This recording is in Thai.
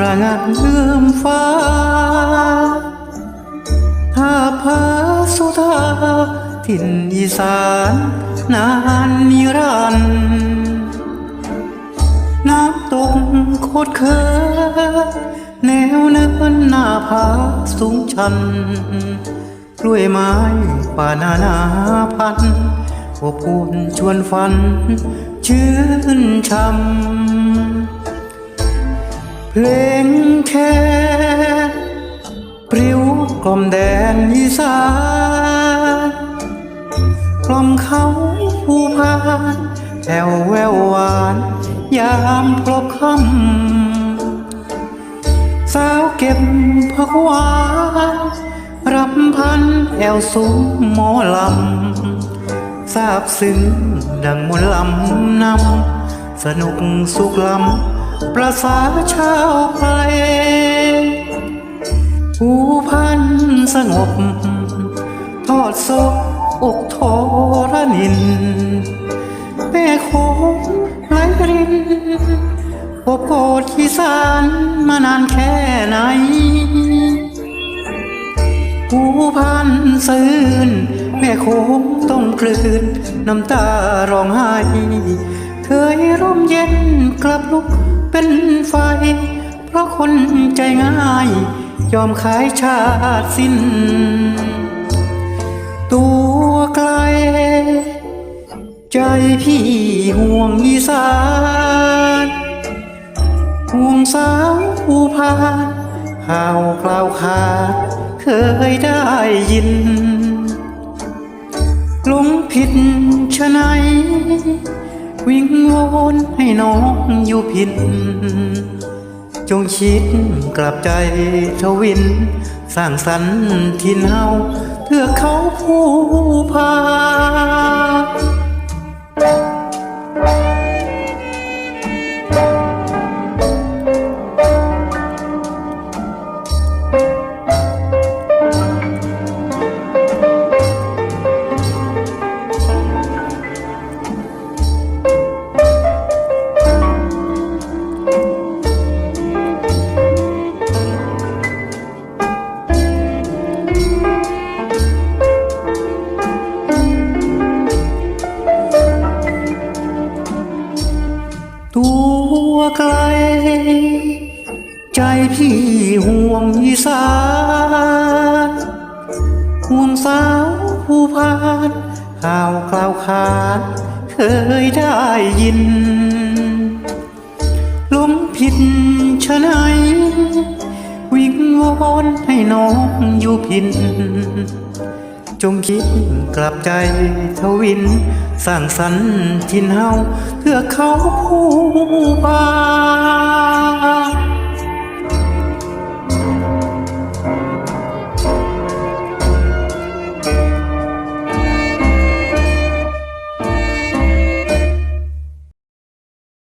ระงันเลื่อมฟ้า ถ้าพาสุธาถิ่นอีสานนานนิรันดร์น้ำตกโคดเคิแนวเนินหน้าผาสูงชันกล้วยไม้ป่านานาพันอบอุ่นชวนฝัน ชื่นช่ำ เพลงแค่ปริ้วกลมแดนอีสานกลมเขาผู้พานแถวแววหวาน ยามพลบคำสาวเก็บผักหวานรับพันแอวสูงหมอลำทราบซึ้งดังมนลำนำสนุกสุขลำ ประสาชาวเพลปูพันสงบ ทอดศพอกทรนินแม่โคงไหลรินอบโกดที่สานมานานแค่ไหนผู้พันซื่นแม่โคงต้องกลืน น้ำตาร้องไห้เคยร่มเย็นกลับลุก เป็นไฟ เพราะคนใจง่าย ยอมขายชาติสิ้น ตัวไกล ใจพี่ห่วงอีสานห่วงสาวผู้พานข่าวกล่าวขาดเคยได้ยินหลงผิดชะไหน วิงวอนให้น้องอยู่ผิด จงชิดกลับใจทวิน สร้างสรรค์ทินเฮาเพื่อเขาผู้พา ห่วงอีสานห่วงสาวผู้พานข่าวกล่าวขานเคยได้ยินหลงผิดชะไหนวิงวอนให้น้องอยู่พิน จงคิดกลับใจทวิน สร้างสรรค์ทินเฮาเพื่อเขาผู้บาน